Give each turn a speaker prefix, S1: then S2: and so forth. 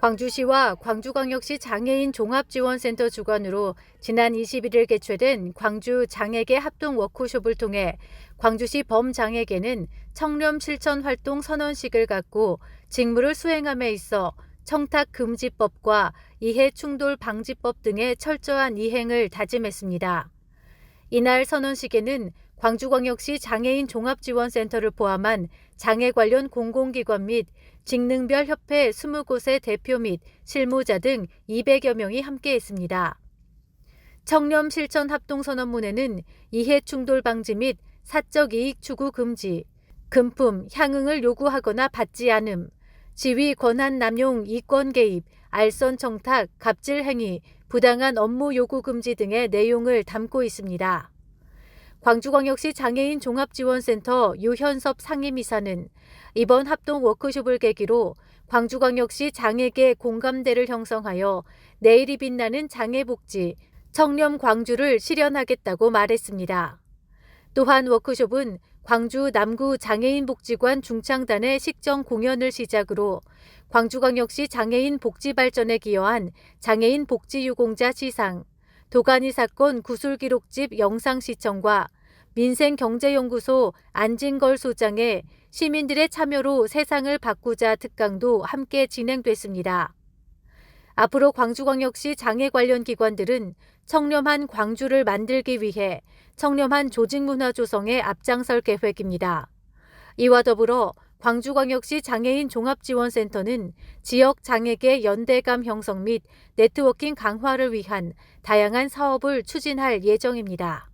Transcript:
S1: 광주시와 광주광역시 장애인 종합지원센터 주관으로 지난 21일 개최된 광주 장애계 합동 워크숍을 통해 광주시 범장애계는 청렴 실천 활동 선언식을 갖고 직무를 수행함에 있어 청탁 금지법과 이해 충돌 방지법 등의 철저한 이행을 다짐했습니다. 이날 선언식에는 광주광역시 장애인 종합지원센터를 포함한 장애 관련 공공기관 및 직능별 협회 20곳의 대표 및 실무자 등 200여 명이 함께했습니다. 청렴 실천 합동선언문에는 이해 충돌 방지 및 사적 이익 추구 금지, 금품, 향응을 요구하거나 받지 않음, 지위 권한 남용 이권 개입, 알선 청탁, 갑질 행위, 부당한 업무 요구 금지 등의 내용을 담고 있습니다. 광주광역시 장애인 종합지원센터 유현섭 상임이사는 이번 합동 워크숍을 계기로 광주광역시 장애계 공감대를 형성하여 내일이 빛나는 장애복지, 청렴 광주를 실현하겠다고 말했습니다. 또한 워크숍은 광주 남구 장애인복지관 중창단의 식정 공연을 시작으로 광주광역시 장애인 복지 발전에 기여한 장애인 복지 유공자 시상, 도가니 사건 구술 기록집 영상 시청과 민생경제연구소 안진걸 소장의 시민들의 참여로 세상을 바꾸자 특강도 함께 진행됐습니다. 앞으로 광주광역시 장애 관련 기관들은 청렴한 광주를 만들기 위해 청렴한 조직문화 조성에 앞장설 계획입니다. 이와 더불어 광주광역시 장애인 종합지원센터는 지역 장애계 연대감 형성 및 네트워킹 강화를 위한 다양한 사업을 추진할 예정입니다.